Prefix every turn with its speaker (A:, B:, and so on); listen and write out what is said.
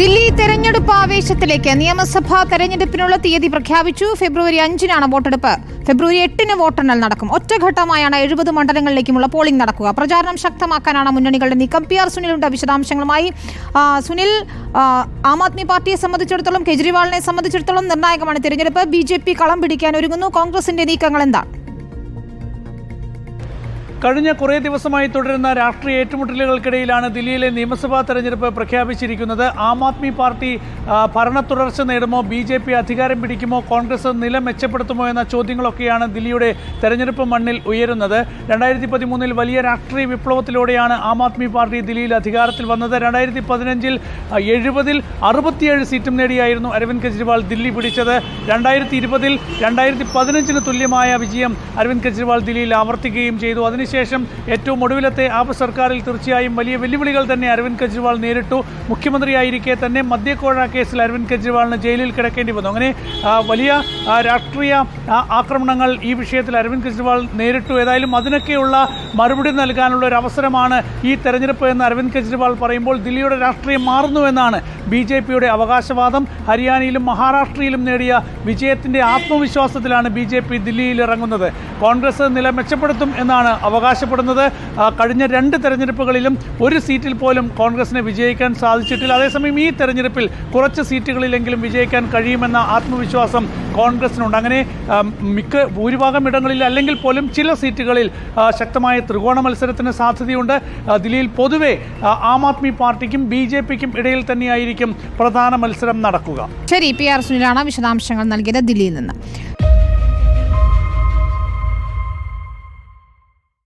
A: ദില്ലി തെരഞ്ഞെടുപ്പ് ആവേശത്തിലേക്ക് നിയമസഭാ തെരഞ്ഞെടുപ്പിനുള്ള തീയതി പ്രഖ്യാപിച്ചു. ഫെബ്രുവരി അഞ്ചിനാണ് വോട്ടെടുപ്പ്. ഫെബ്രുവരി എട്ടിന് വോട്ടെണ്ണൽ നടക്കും. ഒറ്റഘട്ടമായാണ് എഴുപത് മണ്ഡലങ്ങളിലേക്കുമുള്ള പോളിംഗ് നടക്കുക. പ്രചാരണം ശക്തമാക്കാനാണ് മുന്നണികളുടെ നീക്കം. പി ആർ സുനിലുണ്ട് വിശദാംശങ്ങളുമായി. സുനിൽ ആ, ആദ്മി പാർട്ടിയെ സംബന്ധിച്ചിടത്തോളം കെജ്രിവാളിനെ സംബന്ധിച്ചിടത്തോളം നിർണായകമാണ് തിരഞ്ഞെടുപ്പ്. ബി കളം പിടിക്കാൻ ഒരുങ്ങുന്നു. കോൺഗ്രസിന്റെ നീക്കങ്ങൾ എന്താണ്?
B: കഴിഞ്ഞ കുറേ ദിവസമായി തുടരുന്ന രാഷ്ട്രീയ ഏറ്റുമുട്ടലുകൾക്കിടയിലാണ് ദില്ലിയിലെ നിയമസഭാ തെരഞ്ഞെടുപ്പ് പ്രഖ്യാപിച്ചിരിക്കുന്നത്. ആം ആദ്മി പാർട്ടി ഭരണ തുടർച്ച നേടുമോ ബി ജെ പി അധികാരം പിടിക്കുമോ കോൺഗ്രസ് നില മെച്ചപ്പെടുത്തുമോ എന്ന ചോദ്യങ്ങളൊക്കെയാണ് ദില്ലിയുടെ തെരഞ്ഞെടുപ്പ് മണ്ണിൽ ഉയരുന്നത്. രണ്ടായിരത്തി പതിമൂന്നിൽ വലിയ രാഷ്ട്രീയ വിപ്ലവത്തിലൂടെയാണ് ആം ആദ്മി പാർട്ടി ദില്ലിയിൽ അധികാരത്തിൽ വന്നത്. രണ്ടായിരത്തി പതിനഞ്ചിൽ എഴുപതിൽ അറുപത്തിയേഴ് സീറ്റും നേടിയായിരുന്നു അരവിന്ദ് കെജ്രിവാൾ ദില്ലി പിടിച്ചത്. രണ്ടായിരത്തി ഇരുപതിൽ രണ്ടായിരത്തി പതിനഞ്ചിന് തുല്യമായ വിജയം അരവിന്ദ് കെജ്രിവാൾ ദില്ലിയിൽ ആവർത്തിക്കുകയും ചെയ്തു. അതിനുശേഷം ഏറ്റവും ഒടുവിലത്തെ ആപ് സർക്കാരിൽ തീർച്ചയായും വലിയ വെല്ലുവിളികൾ തന്നെ അരവിന്ദ് കെജ്രിവാൾ നേരിട്ടു. മുഖ്യമന്ത്രിയായിരിക്കെ തന്നെ മദ്യക്കോഴ കേസിൽ അരവിന്ദ് കെജ്രിവാളിന് ജയിലിൽ കിടക്കേണ്ടി വന്നു. അങ്ങനെ വലിയ രാഷ്ട്രീയ ആക്രമണങ്ങൾ ഈ വിഷയത്തിൽ അരവിന്ദ് കെജ്രിവാൾ നേരിട്ടു. ഏതായാലും അതിനൊക്കെയുള്ള മറുപടി നൽകാനുള്ള ഒരു അവസരമാണ് ഈ തെരഞ്ഞെടുപ്പ് എന്ന് അരവിന്ദ് കെജ്രിവാൾ പറയുമ്പോൾ ദില്ലിയുടെ രാഷ്ട്രീയം മാറുന്നുവെന്നാണ് ബി ജെ പിയുടെ അവകാശവാദം. ഹരിയാനയിലും മഹാരാഷ്ട്രയിലും നേടിയ വിജയത്തിന്റെ ആത്മവിശ്വാസത്തിലാണ് ബി ജെ പി ദില്ലിയിൽ ഇറങ്ങുന്നത്. കോൺഗ്രസ് നില മെച്ചപ്പെടുത്തും എന്നാണ് അവകാശപ്പെടുന്നത്. കഴിഞ്ഞ രണ്ട് തെരഞ്ഞെടുപ്പുകളിലും ഒരു സീറ്റിൽ പോലും കോൺഗ്രസിന് വിജയിക്കാൻ സാധിച്ചിട്ടില്ല. അതേസമയം ഈ തെരഞ്ഞെടുപ്പിൽ കുറച്ച് സീറ്റുകളിലെങ്കിലും വിജയിക്കാൻ കഴിയുമെന്ന ആത്മവിശ്വാസം കോൺഗ്രസിനുണ്ട്. അങ്ങനെ മിക്ക ഭൂരിഭാഗം ഇടങ്ങളിൽ അല്ലെങ്കിൽ പോലും ചില സീറ്റുകളിൽ ശക്തമായ ത്രികോണ മത്സരത്തിന് സാധ്യതയുണ്ട്. ദില്ലിയിൽ പൊതുവെ ആം ആദ്മി പാർട്ടിക്കും ബി ജെ പിക്കും ഇടയിൽ തന്നെയായിരിക്കും പ്രധാന മത്സരം നടക്കുക.
A: ശരി പി ആർ സുനിലാണ് വിശദാംശങ്ങൾ നൽകിയത് ദില്ലിയിൽ നിന്ന്.